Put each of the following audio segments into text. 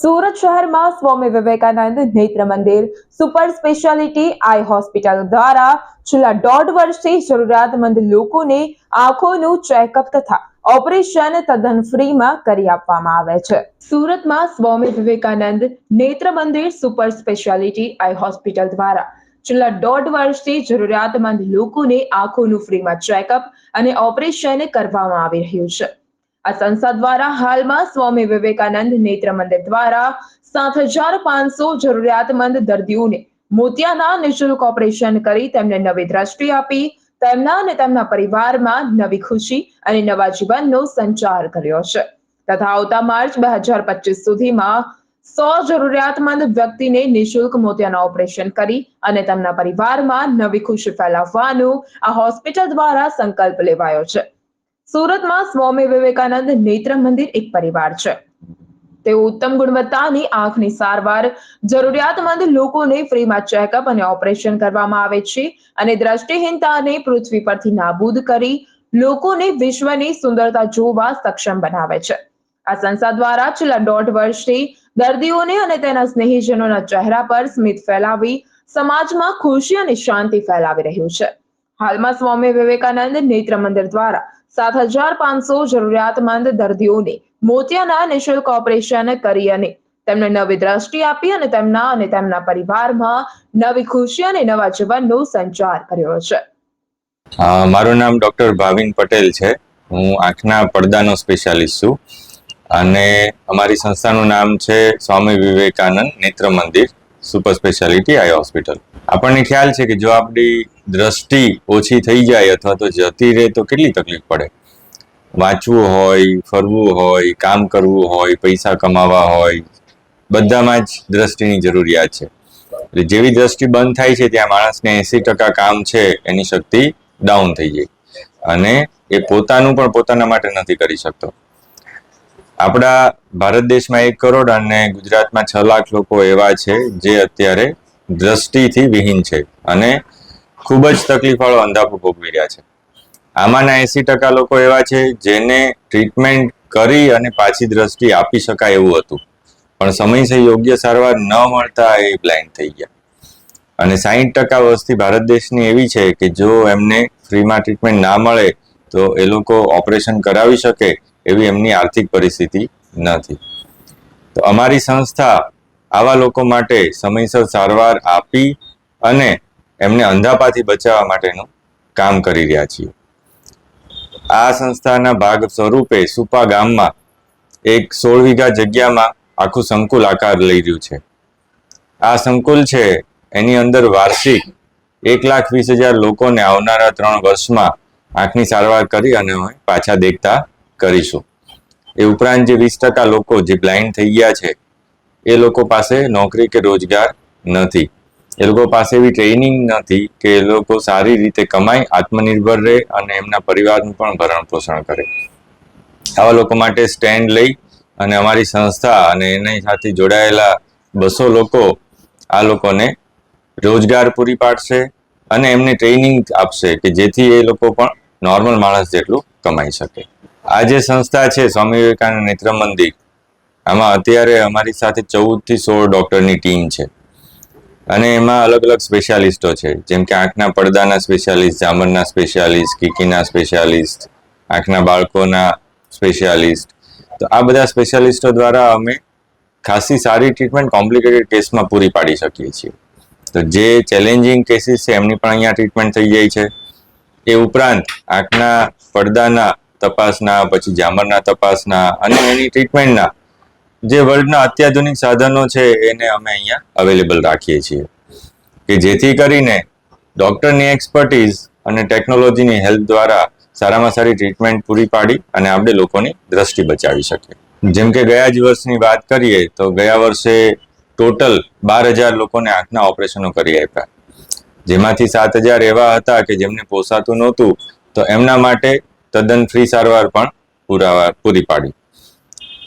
સુરત શહેરમાં સ્વામી Vivekananda Netra Mandir, super speciality, eye hospital દ્વારા છેલ્લા દોઢ વર્ષથી જરૂરિયાતમંદ લોકોને આંખોનું ચેકઅપ તથા ઓપરેશન તદ્દન ફ્રીમાં કરી આપવામાં આવે છે. સુરતમાં સ્વામી Vivekananda Netra Mandir, super speciality, eye hospital દ્વારા છેલ્લા દોઢ વર્ષથી જરૂરિયાતમંદ લોકોને આંખોનું ફ્રીમાં ચેકઅપ અને ઓપરેશન કરવામાં આવી રહ્યું છે. આ સંસ્થા દ્વારા હાલમાં સ્વામી વિવેકાનંદ નેત્ર મંદિર દ્વારા સાત હજાર પાંચસો જરૂરિયાતમંદ દર્દીઓને મોતિયાના નિઃશુલ્ક ઓપરેશન કરી તેમને નવી દ્રષ્ટિ આપી, તેમના અને તેમના પરિવારમાં નવી ખુશી અને નવા જીવનનો સંચાર કર્યો છે. તથા આવતા માર્ચ બે હજાર પચીસ સુધીમાં સો જરૂરિયાતમંદ વ્યક્તિને નિઃશુલ્ક મોતિયાના ઓપરેશન કરી અને તેમના પરિવારમાં નવી ખુશી ફેલાવવાનું આ હોસ્પિટલ દ્વારા સંકલ્પ લેવાયો છે. સુરતમાં સ્વામી વિવેકાનંદ નેત્ર મંદિર એક પરિવાર છે. તેઓ ઉત્તમ ગુણવત્તાની આંખની સારવાર, જરૂરિયાતમંદ લોકોને ફ્રીમાં ચેકઅપ અને ઓપરેશન કરવામાં આવે છે અને દ્રષ્ટિહીનતાને પૃથ્વી પરથી નાબૂદ કરી લોકોને વિશ્વની સુંદરતા જોવા સક્ષમ બનાવે છે. આ સંસ્થા દ્વારા છેલ્લા દોઢ વર્ષથી દર્દીઓને અને તેના સ્નેહીજનોના ચહેરા પર સ્મિત ફેલાવી સમાજમાં ખુશી અને શાંતિ ફેલાવી રહ્યું છે. હાલમાં સ્વામી વિવેકાનંદ નેત્ર મંદિર દ્વારા સાત હજાર પાંચસો જરૂરિયાતમંદ દર્દીઓને મોતિયાના નિઃશુલ્ક ઓપરેશન કરી અને તેમને નવી દ્રષ્ટિ આપી અને તેમના અને તેમના પરિવારમાં નવી ખુશી અને નવા જીવનનો સંચાર કર્યો છે. મારું નામ ડૉક્ટર ભાવિન પટેલ છે. હું આંખના પડદાનો સ્પેશિયાલિસ્ટ છું. અને અમારી સંસ્થાનું નામ છે Swami Vivekananda Netra Mandir. Super speciality eye hospital. આપણને ખ્યાલ છે કે જો આપણી દ્રષ્ટિ ઓછી થઈ જાય અથવા તો જતી રહે તો કેટલી તકલીફ પડે? વાંચવું હોય, ફરવું હોય, કામ કરવું હોય, પૈસા કમાવા હોય, બધામાં જ દ્રષ્ટિની જરૂરિયાત છે. એટલે જેવી દ્રષ્ટિ બંધ થાય છે ત્યાં માણસને એસી ટકા કામ છે, એની શક્તિ ડાઉન થઈ જાય. અને એ પોતાનું પણ પોતાના માટે નથી કરી શકતો. આપણા ભારત દેશમાં એક કરોડ અને ગુજરાતમાં છ લાખ લોકો એવા છે જે અત્યારે દ્રષ્ટિથી વિહીન છે અને ખૂબ જ તકલીફવાળો અંધાપો ભોગવી રહ્યા છે. આમાંના એસી ટકા લોકો એવા છે જેને ટ્રીટમેન્ટ કરી અને પાછી દ્રષ્ટિ આપી શકાય એવું હતું. પણ સમયસર યોગ્ય સારવાર ન મળતા એ બ્લાઇન્ડ થઈ ગયા. અને સાહીઠ ટકા વસ્તી ભારત દેશની એવી છે કે જો એમને ફ્રીમાં ટ્રીટમેન્ટ ના મળે તો એ લોકો ઓપરેશન કરાવી શકે એવી એમની આર્થિક પરિસ્થિતિ નથી. તો અમારી સંસ્થા આવા લોકો માટે સમયસર સારવાર આપી અને એમને અંધાપાથી બચાવવા માટેનું કામ કરી રહ્યા છીએ. આ સંસ્થાના ભાગ સ્વરૂપે સુપા ગામમાં એક સોળ વીઘા જગ્યામાં આખું સંકુલ આકાર લઈ રહ્યું છે. આ સંકુલ છે, એની અંદર વાર્ષિક એક લાખ વીસ હજાર લોકોને આવનારા ત્રણ વર્ષમાં આંખની સારવાર કરી અને પાછા દેખતા કરીશું. એ ઉપરાંત જે વીસ ટકા લોકો જે બ્લાઇન્ડ થઈ ગયા છે, એ લોકો પાસે નોકરી કે રોજગાર નથી. એ લોકો પાસે એવી ટ્રેનિંગ નથી કે એ લોકો સારી રીતે કમાય, આત્મનિર્ભર રહે અને એમના પરિવારનું પણ ભરણ પોષણ કરે. આવા લોકો માટે સ્ટેન્ડ લઈ અને અમારી સંસ્થા અને એની સાથે જોડાયેલા બસો લોકો આ લોકોને રોજગાર પૂરી પાડશે અને એમને ટ્રેનિંગ આપશે કે જેથી એ લોકો પણ નોર્મલ માણસ જેટલું કમાઈ શકે. આ જે સંસ્થા છે, સ્વામી વિવેકાનંદ નેત્ર મંદિર, આમાં અત્યારે અમારી સાથે ચૌદથી સોળ ડોક્ટરની ટીમ છે. અને એમાં અલગ અલગ સ્પેશિયાલિસ્ટો છે, જેમ કે આંખના પડદાના સ્પેશિયાલિસ્ટ જામરના સ્પેશિયાલિસ્ટ, કીકીના સ્પેશિયાલિસ્ટ, આંખના બાળકોના સ્પેશિયાલિસ્ટ. તો આ બધા સ્પેશિયાલિસ્ટો દ્વારા અમે ખાસી સારી ટ્રીટમેન્ટ, કોમ્પ્લિકેટેડ કેસમાં પૂરી પાડી શકીએ છીએ. તો જે ચેલેન્જિંગ કેસીસ છે, એમની પણ અહીંયા ટ્રીટમેન્ટ થઈ જાય છે. એ ઉપરાંત આંખના પડદાના તપાસના, પછી જામરના તપાસના અને એની ટ્રીટમેન્ટના જે વર્લ્ડના અત્યાધુનિક સાધનો છે, એને અમે અહીંયા અવેલેબલ રાખીએ છીએ. કે જેથી કરીને ડૉક્ટરની એક્સપર્ટીઝ અને ટેકનોલોજીની હેલ્પ દ્વારા સારામાં સારી ટ્રીટમેન્ટ પૂરી પાડી અને આપણે લોકોની દ્રષ્ટિ બચાવી શકીએ. જેમ કે ગયા જ વર્ષની વાત કરીએ, તો ગયા વર્ષે ટોટલ બાર હજાર લોકોને આંખના ઓપરેશનો કરી આપ્યા. જેમાંથી સાત હજાર એવા હતા કે જેમને પોસાતું નહોતું, તો એમના માટે તદ્દન ફ્રી સારવાર પણ પુરાવા પૂરી પાડી.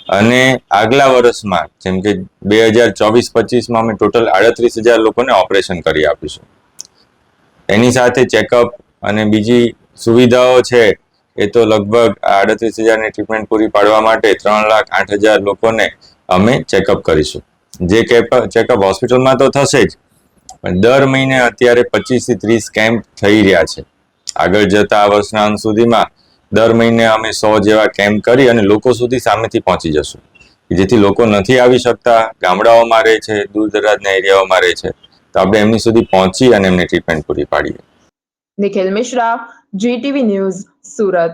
અને આગલા વર્ષમાં, જેમ કે બે હજાર ચોવીસ પચીસમાં અમે ટોટલ આડત્રીસ હજાર લોકોને ઓપરેશન કરી આપીશું. એની સાથે ચેકઅપ અને બીજી સુવિધાઓ છે, એ તો લગભગ આડત્રીસ હજારની ટ્રીટમેન્ટ પૂરી પાડવા માટે ત્રણ લાખ આઠ હજાર લોકોને અમે ચેકઅપ કરીશું. જે ચેકઅપ હોસ્પિટલમાં તો થશે જ, પણ દર મહિને અત્યારે પચીસથી ત્રીસ કેમ્પ થઈ રહ્યા છે. આગળ જતા આ વર્ષના અંત સુધીમાં દર મહિને અમે સો જેવા કેમ્પ કરી અને લોકો સુધી સામેથી પહોંચી જશું. જેથી લોકો નથી આવી શકતા, ગામડાઓમાં રહે છે, દૂર દરાજના એરિયાઓમાં રહે છે. તો આપણે એમની સુધી પહોંચી અને એમને ટ્રીટમેન્ટ પૂરી પાડીએ. Nikhil Mishra GTV news Surat.